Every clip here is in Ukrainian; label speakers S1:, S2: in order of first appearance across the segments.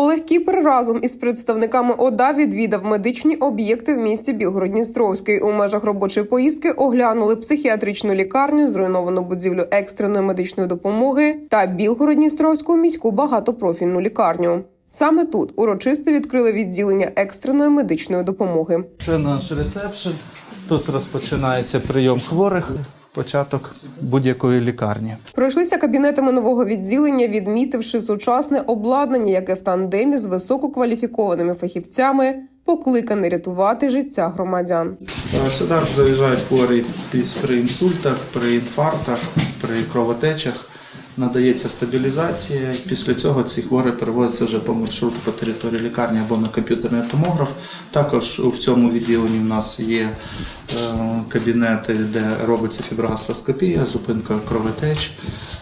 S1: Олег Кіпер разом із представниками ОДА відвідав медичні об'єкти в місті Білгород-Дністровський. У межах робочої поїздки оглянули психіатричну лікарню, зруйновану будівлю екстреної медичної допомоги та Білгород-Дністровську міську багатопрофільну лікарню. Саме тут урочисто відкрили відділення екстреної медичної допомоги.
S2: Це наш ресепшн. Тут розпочинається прийом хворих, початок будь-якої лікарні.
S1: Пройшлися кабінетами нового відділення, відмітивши сучасне обладнання, яке в тандемі з висококваліфікованими фахівцями покликане рятувати життя громадян.
S2: Е, Сюди заїжджають хворі при інсультах, при інфарктах, при кровотечах. Надається стабілізація. Після цього ці хворі переводяться вже по маршруту по території лікарні або на комп'ютерний томограф. Також в цьому відділенні у нас є е, кабінети, де робиться фіброгастроскопія, зупинка кровотеч,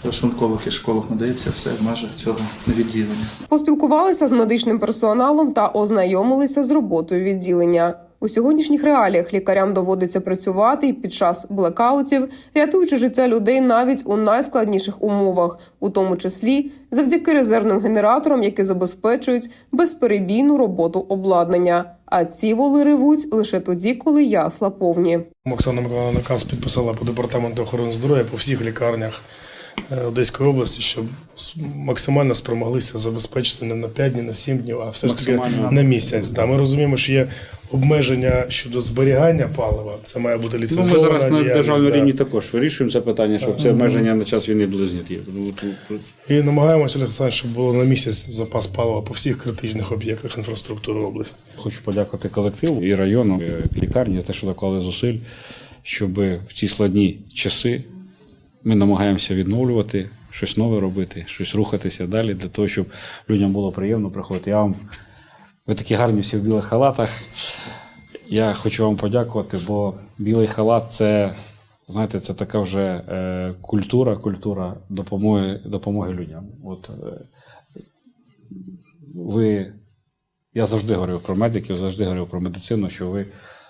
S2: шлунково-кишкових надається все в межах цього відділення.
S1: Поспілкувалися з медичним персоналом та ознайомилися з роботою відділення. У сьогоднішніх реаліях лікарям доводиться працювати і під час блекаутів, рятуючи життя людей навіть у найскладніших умовах, у тому числі завдяки резервним генераторам, які забезпечують безперебійну роботу обладнання. А ці воли ревуть лише тоді, коли ясла повні.
S3: Оксана Миколаївна наказ підписала по департаменту охорони здоров'я по всіх лікарнях Одеської області, щоб максимально спромоглися забезпечити не на 5 днів, на 7 днів, а все ж таки на місяць. Да, ми розуміємо, що є обмеження щодо зберігання палива. Це має бути
S4: Ну, ми
S3: ліцензована
S4: зараз на державному
S3: да.
S4: рівні також вирішуємо це питання, щоб це обмеження на час війни були зняті. Ну,
S3: І намагаємося, Олександр, щоб було на місяць запас палива по всіх критичних об'єктах інфраструктури області.
S4: Хочу подякувати колективу і району, і лікарні за те, що доклали зусиль, щоб в ці складні часи ми намагаємося відновлювати, щось нове робити, щось рухатися далі, для того, щоб людям було приємно приходити. Я вам ви такі гарні всі в білих халатах. Я хочу вам подякувати, бо білий халат це, знаєте, це така вже е, культура, культура допомоги, допомоги людям. От, е, ви, я завжди говорив про медиків, завжди говорив про медицину, що ви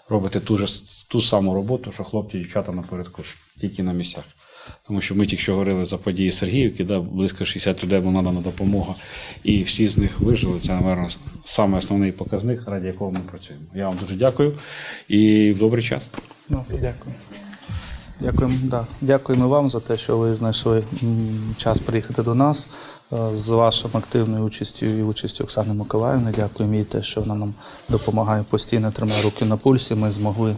S4: робите ту, ж, ту саму роботу, що хлопці і дівчата напередку, тільки на місцях. Тому що ми тільки що говорили за події Сергіївки, да, близько 60 людей була надана допомога, і всі з них вижили. Це, мабуть, саме основний показник, ради якого ми працюємо. Я вам дуже дякую і в добрий час.
S2: Ну, дякую. Дякуємо, да. Дякуємо вам за те, що ви знайшли час приїхати до нас з вашою активною участю і участю Оксани Миколаївни. Дякуємо їй те, що вона нам допомагає постійно, тримає руки на пульсі. Ми змогли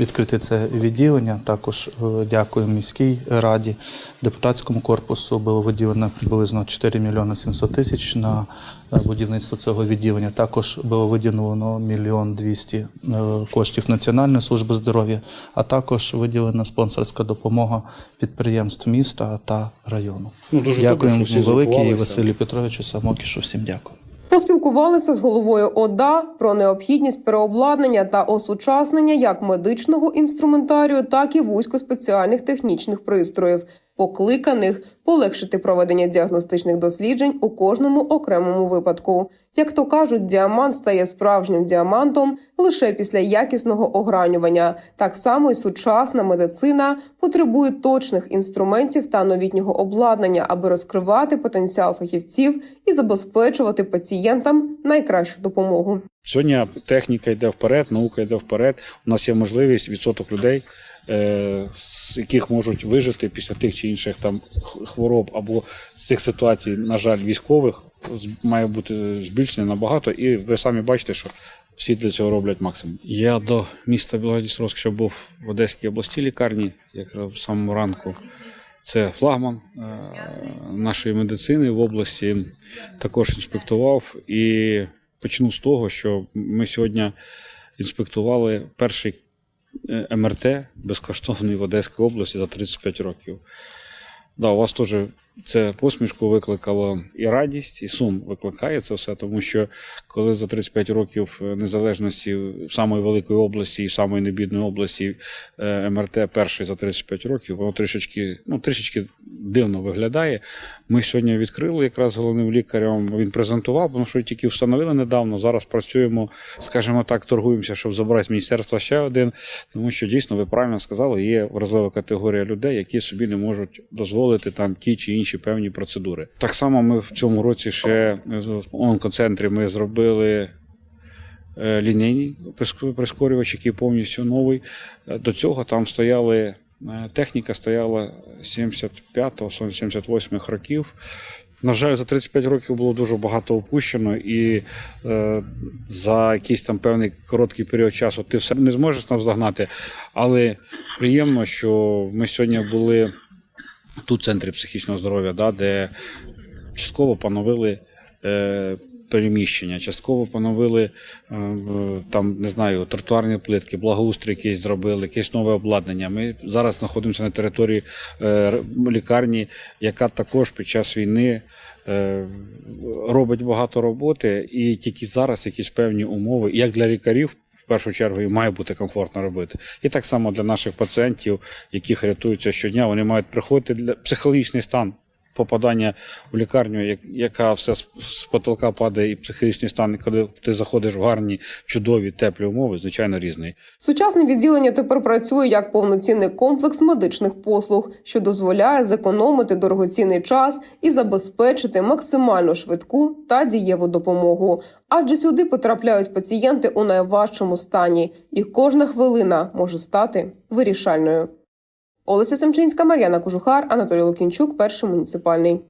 S2: відкрити це відділення. Також е, дякуємо міській раді, депутатському корпусу. Було виділено приблизно 4 мільйони 700 тисяч на е, будівництво цього відділення. Також було виділено мільйон 200 е, коштів Національної служби здоров'я, а також виділена спонсорська допомога підприємств міста та району.
S4: Ну, дуже
S2: Дякуємо
S4: що всі
S2: велике і. Василю Петровичу Самокішу. Всім дякую.
S1: Поспілкувалися з головою ОДА про необхідність переобладнання та осучаснення як медичного інструментарію, так і вузькоспеціальних технічних пристроїв, покликаних полегшити проведення діагностичних досліджень у кожному окремому випадку. Як то кажуть, діамант стає справжнім діамантом лише після якісного огранювання. Так само й сучасна медицина потребує точних інструментів та новітнього обладнання, аби розкривати потенціал фахівців і забезпечувати пацієнтам найкращу допомогу.
S4: Сьогодні техніка йде вперед, наука йде вперед. У нас є можливість відсоток людей, з яких можуть вижити після тих чи інших там хвороб або з цих ситуацій, на жаль, військових має бути збільшений набагато. І ви самі бачите, що всі для цього роблять максимум. Я до міста Білгород-Дністровськ, що був в Одеській обласній лікарні, якраз в самому ранку. Це флагман е, нашої медицини в області. Також інспектував і почну з того, що ми сьогодні інспектували перший е, МРТ безкоштовний в Одеській області за 35 років. Да, у вас теж це посмішку викликало і радість, і сум викликає це все, тому що коли за 35 років е, незалежності в самої великої області і в самої небідної області е, МРТ перший за 35 років, воно трішечки, ну, трішечки дивно виглядає. Ми сьогодні відкрили якраз головним лікарем. Він презентував, тому що тільки встановили недавно. Зараз працюємо, скажімо так, торгуємося, щоб забрати з міністерства ще один. Тому що дійсно ви правильно сказали, є вразлива категорія людей, які собі не можуть дозволити дозволити там ті чи інші певні процедури. Так само ми в цьому році ще в онкоцентрі ми зробили. е, Лінійний прискорювач, який повністю новий. Е, До цього там стояли е, техніка стояла 75-78 років. На жаль, за 35 років було дуже багато опущено, і е, за якийсь там певний короткий період часу ти все не зможеш наздогнати. Але приємно, що ми сьогодні були тут, центрі психічного здоров'я, да, де частково поновили. Е, Переміщення, частково поновили е, там, не знаю, тротуарні плитки, благоустрій якийсь зробили, якесь нове обладнання. Ми зараз знаходимося на території е, лікарні, яка також під час війни е, робить багато роботи, і тільки зараз якісь певні умови, як для лікарів. Першу чергу і має бути комфортно робити. І так само для наших пацієнтів, яких рятуються щодня, вони мають приходити для психологічний стан попадання в лікарню, як- яка все з, потолка падає, і психологічний стан, коли ти заходиш в гарні, чудові, теплі умови, звичайно, різний.
S1: Сучасне відділення тепер працює як повноцінний комплекс медичних послуг, що дозволяє зекономити дорогоцінний час і забезпечити максимально швидку та дієву допомогу. Адже сюди потрапляють пацієнти у найважчому стані, і кожна хвилина може стати вирішальною. Олеся Семчинська, Мар'яна Кожухар, Анатолій Лукінчук, перший муніципальний.